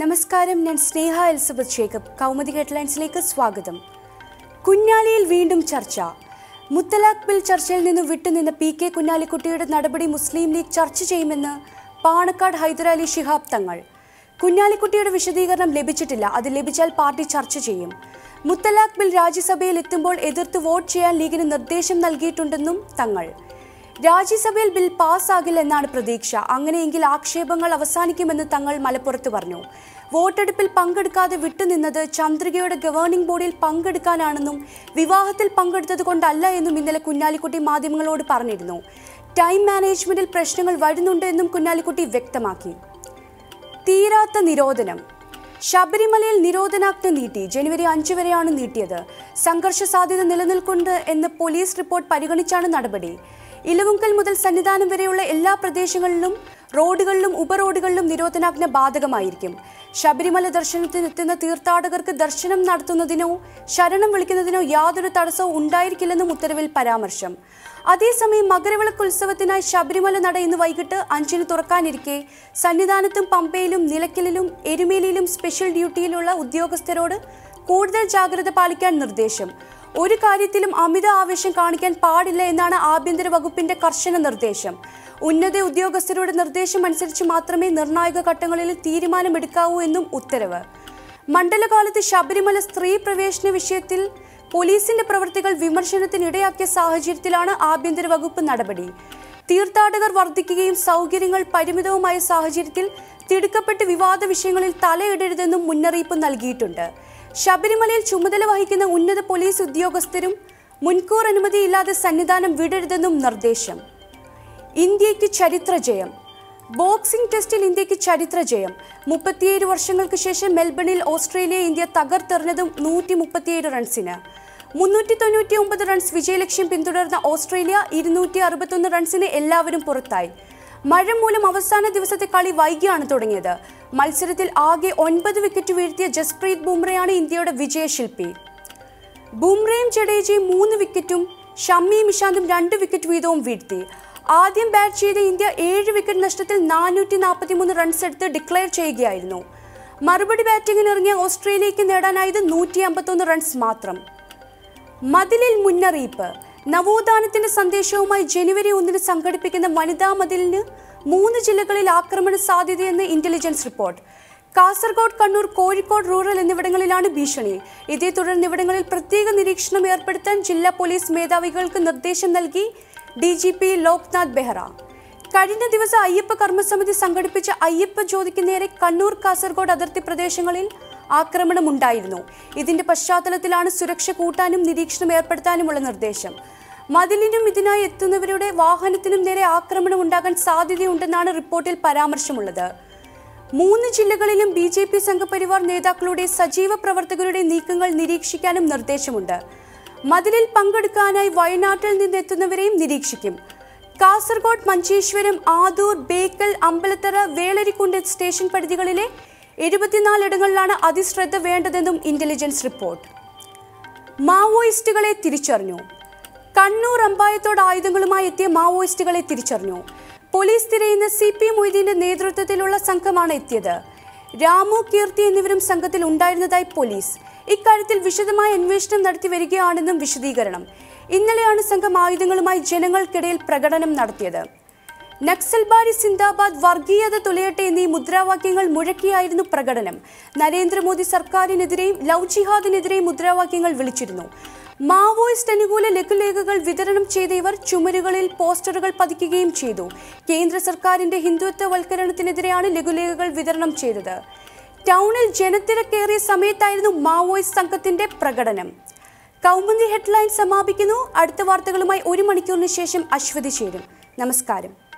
നമസ്കാരം ഞാൻ Sneha Elizabeth Jacob. Kaumudi ഹെഡ്ലൈൻസിലേക്ക് സ്വാഗതം. കുഞ്ഞാലിയിൽ വീണ്ടും ചർച്ച. മുത്തലാഖ് ബിൽ ചർച്ചയിൽ നിന്ന് വിട്ടുനിന്ന പി കെ കുഞ്ഞാലിക്കുട്ടിയുടെ നടപടി മുസ്ലിം ലീഗ് ചർച്ച ചെയ്യുമെന്ന് പാണക്കാട് ഹൈദരാലി ശിഹാബ് തങ്ങൾ. കുഞ്ഞാലിക്കുട്ടിയുടെ വിശദീകരണം ലഭിച്ചിട്ടില്ല. അത് ലഭിച്ചാൽ പാർട്ടി ചർച്ച ചെയ്യും. മുത്തലാഖ് ബിൽ രാജ്യസഭയിൽ എത്തുമ്പോൾ എതിർത്ത് വോട്ട് ചെയ്യാൻ ലീഗിന് നിർദ്ദേശം നൽകിയിട്ടുണ്ടെന്നും തങ്ങൾ. രാജ്യസഭയിൽ ബിൽ പാസ്സാകില്ലെന്നാണ് പ്രതീക്ഷ. അങ്ങനെയെങ്കിൽ ആക്ഷേപങ്ങൾ അവസാനിക്കുമെന്ന് തങ്ങൾ മലപ്പുറത്ത് പറഞ്ഞു. വോട്ടെടുപ്പിൽ പങ്കെടുക്കാതെ വിട്ടുനിന്നത് ചന്ദ്രികയുടെ ഗവേണിംഗ് ബോർഡിൽ പങ്കെടുക്കാനാണെന്നും വിവാഹത്തിൽ പങ്കെടുത്തത് കൊണ്ടല്ല എന്നും ഇന്നലെ കുഞ്ഞാലിക്കുട്ടി മാധ്യമങ്ങളോട് പറഞ്ഞിരുന്നു. ടൈം മാനേജ്മെന്റിൽ പ്രശ്നങ്ങൾ വരുന്നുണ്ട് എന്നും കുഞ്ഞാലിക്കുട്ടി വ്യക്തമാക്കി. തീരാത്ത നിരോധനം. ശബരിമലയിൽ നിരോധനാജ്ഞ നീട്ടി. ജനുവരി അഞ്ച് വരെയാണ് നീട്ടിയത്. സംഘർഷ സാധ്യത നിലനിൽക്കുന്നുണ്ട് എന്ന് പോലീസ് റിപ്പോർട്ട് പരിഗണിച്ചാണ് നടപടി. ഇലവുങ്കൽ മുതൽ സന്നിധാനം വരെയുള്ള എല്ലാ പ്രദേശങ്ങളിലും റോഡുകളിലും ഉപറോഡുകളിലും നിരോധനാജ്ഞ ബാധകമായിരിക്കും. ശബരിമല ദർശനത്തിനെത്തുന്ന തീർത്ഥാടകർക്ക് ദർശനം നടത്തുന്നതിനോ ശരണം വിളിക്കുന്നതിനോ യാതൊരു തടസ്സവും ഉണ്ടായിരിക്കില്ലെന്നും ഉത്തരവിൽ പരാമർശം. അതേസമയം മകരവിളക്ക് ഉത്സവത്തിനായി ശബരിമല നട ഇന്ന് വൈകിട്ട് അഞ്ചിന് തുറക്കാനിരിക്കെ സന്നിധാനത്തും പമ്പയിലും നിലയ്ക്കലിലും എരുമേലിയിലും സ്പെഷ്യൽ ഡ്യൂട്ടിയിലുള്ള ഉദ്യോഗസ്ഥരോട് കൂടുതൽ ജാഗ്രത പാലിക്കാൻ നിർദ്ദേശം. ഒരു കാര്യത്തിലും അമിത ആവേശം കാണിക്കാൻ പാടില്ല എന്നാണ് ആഭ്യന്തര വകുപ്പിന്റെ കർശന നിർദ്ദേശം. ഉന്നത ഉദ്യോഗസ്ഥരുടെ നിർദ്ദേശം അനുസരിച്ച് മാത്രമേ നിർണായക ഘട്ടങ്ങളിൽ തീരുമാനമെടുക്കാവൂ എന്നും ഉത്തരവ്. മണ്ഡലകാലത്ത് ശബരിമല സ്ത്രീ പ്രവേശന വിഷയത്തിൽ പോലീസിന്റെ പ്രവൃത്തികൾ വിമർശനത്തിനിടയാക്കിയ സാഹചര്യത്തിലാണ് ആഭ്യന്തര വകുപ്പ് നടപടി. തീർത്ഥാടകർ വർദ്ധിക്കുകയും സൗകര്യങ്ങൾ പരിമിതവുമായ സാഹചര്യത്തിൽ തിടുക്കപ്പെട്ട് വിവാദ വിഷയങ്ങളിൽ തലയിടരുതെന്നും മുന്നറിയിപ്പ് നൽകിയിട്ടുണ്ട്. ശബരിമലയിൽ ചുമതല വഹിക്കുന്ന ഉന്നത പോലീസ് ഉദ്യോഗസ്ഥരും മുൻകൂർ അനുമതിയില്ലാതെ സന്നിധാനം വിടരുതെന്നും നിർദ്ദേശം. ഇന്ത്യയ്ക്ക് ചരിത്ര ജയം. ബോക്സിംഗ് ടെസ്റ്റിൽ ഇന്ത്യയ്ക്ക് ചരിത്ര ജയം. മുപ്പത്തിയേഴ് വർഷങ്ങൾക്ക് ശേഷം മെൽബണിൽ ഓസ്ട്രേലിയ ഇന്ത്യ തകർത്തെറിഞ്ഞതും നൂറ്റി മുപ്പത്തിയേഴ് റൺസിന്. മുന്നൂറ്റി തൊണ്ണൂറ്റി ഒമ്പത് റൺസ് വിജയലക്ഷ്യം പിന്തുടർന്ന ഓസ്ട്രേലിയ ഇരുന്നൂറ്റി അറുപത്തൊന്ന് റൺസിന് എല്ലാവരും പുറത്തായി. മഴ മൂലം അവസാന ദിവസത്തെ കളി വൈകിയാണ് തുടങ്ങിയത്. മത്സരത്തിൽ ആകെ ഒൻപത് വിക്കറ്റ് വീഴ്ത്തിയ ജസ്പ്രീത് ബുംറയാണ് ഇന്ത്യയുടെ വിജയശില്പി. ബുംറയും ജഡേജയും മൂന്ന് വിക്കറ്റും ഷമ്മിയും ഇഷാന്തും രണ്ട് വിക്കറ്റ് വീതവും വീഴ്ത്തി. ആദ്യം ബാറ്റ് ചെയ്ത ഇന്ത്യ ഏഴ് വിക്കറ്റ് നഷ്ടത്തിൽ നാനൂറ്റി നാൽപ്പത്തി മൂന്ന് റൺസ് എടുത്ത് ഡിക്ലെയർ ചെയ്യുകയായിരുന്നു. മറുപടി ബാറ്റിംഗിന് ഇറങ്ങിയ ഓസ്ട്രേലിയയ്ക്ക് നേടാനായത് നൂറ്റി അമ്പത്തൊന്ന് റൺസ് മാത്രം. മതിലിൽ മുന്നറിയിപ്പ്. നവോത്ഥാനത്തിന്റെ സന്ദേശവുമായി ജനുവരി ഒന്നിന് സംഘടിപ്പിക്കുന്ന വനിതാ മതിലിന് മൂന്ന് ജില്ലകളിൽ ആക്രമണ സാധ്യതയെന്ന് intelligence report Kasaragod Kannur Kozhikode rural എന്നിവിടങ്ങളിലാണ് ഭീഷണി. ഇതേ തുടർന്ന് ഇവിടങ്ങളിൽ പ്രത്യേക നിരീക്ഷണം ഏർപ്പെടുത്താൻ ജില്ലാ പോലീസ് മേധാവികൾക്ക് നിർദ്ദേശം നൽകി D G P Loknath Behera. കഴിഞ്ഞ ദിവസം അയ്യപ്പ കർമ്മസമിതി സംഘടിപ്പിച്ച അയ്യപ്പ ജ്യോതിക്ക് നേരെ കണ്ണൂർ കാസർഗോഡ് അതിർത്തി പ്രദേശങ്ങളിൽ ആക്രമണമുണ്ടായിരുന്നു. ഇതിന്റെ പശ്ചാത്തലത്തിലാണ് സുരക്ഷ കൂട്ടാനും നിരീക്ഷണം ഏർപ്പെടുത്താനുമുള്ള നിർദ്ദേശം. മതിലിനും ഇതിനായി എത്തുന്നവരുടെ വാഹനത്തിനും നേരെ ആക്രമണം ഉണ്ടാകാൻ സാധ്യതയുണ്ടെന്നാണ് റിപ്പോർട്ടിൽ പരാമർശമുള്ളത്. മൂന്ന് ജില്ലകളിലും ബി ജെ പി സംഘപരിവാർ നേതാക്കളുടെ സജീവ പ്രവർത്തകരുടെ നീക്കങ്ങൾ നിരീക്ഷിക്കാനും നിർദ്ദേശമുണ്ട്. മതിലിൽ പങ്കെടുക്കാനായി വയനാട്ടിൽ നിന്നെത്തുന്നവരെയും നിരീക്ഷിക്കും. കാസർഗോഡ് മഞ്ചേശ്വരം ആദൂർ ബേക്കൽ അമ്പലത്തറ വേളരിക്കുണ്ട് സ്റ്റേഷൻ പരിധികളിലെ എഴുപത്തിനാലിടങ്ങളിലാണ് അതിശ്രദ്ധ വേണ്ടതെന്നും ഇന്റലിജൻസ് റിപ്പോർട്ട് മാവോയിസ്റ്റുകളെ തിരിച്ചറിഞ്ഞു. കണ്ണൂർ അമ്പായത്തോട് ആയുധങ്ങളുമായി എത്തിയ മാവോയിസ്റ്റുകളെ തിരിച്ചറിഞ്ഞു. പോലീസ് തിരയുന്ന സി പി മൊയ്തീന്റെ നേതൃത്വത്തിലുള്ള സംഘമാണ് എത്തിയത്. രാമു കീർത്തി എന്നിവരും സംഘത്തിൽ ഉണ്ടായിരുന്നതായി പോലീസ്. ഇക്കാര്യത്തിൽ വിശദമായ അന്വേഷണം നടത്തി വരികയാണെന്നും വിശദീകരണം. ഇന്നലെയാണ് സംഘം ആയുധങ്ങളുമായി ജനങ്ങൾക്കിടയിൽ പ്രകടനം നടത്തിയത്. നക്സൽബാരി സിന്ദാബാദ് വർഗീയത തുലയട്ടെ എന്നീ മുദ്രാവാക്യങ്ങൾ മുഴക്കിയായിരുന്നു പ്രകടനം. നരേന്ദ്രമോദി സർക്കാരിനെതിരെയും ലവ് ജിഹാദിനെതിരെയും മുദ്രാവാക്യങ്ങൾ വിളിച്ചിരുന്നു. മാവോയിസ്റ്റ് അനുകൂല ലഘുലേഖകൾ വിതരണം ചെയ്ത ഇവർ ചുമരുകളിൽ പോസ്റ്ററുകൾ പതിക്കുകയും ചെയ്തു. കേന്ദ്ര സർക്കാരിന്റെ ഹിന്ദുത്വവൽക്കരണത്തിനെതിരെയാണ് ലഘുലേഖകൾ വിതരണം ചെയ്തത്. ടൗണിൽ ജനത്തിരക്കേറിയ സമയത്തായിരുന്നു മാവോയിസ്റ്റ് സംഘത്തിന്റെ പ്രകടനം. കൗമുദി ഹെഡ്ലൈൻ സമാപിക്കുന്നു. അടുത്ത വാർത്തകളുമായി ഒരു മണിക്കൂറിന് ശേഷം അശ്വതി ചേരും. നമസ്കാരം.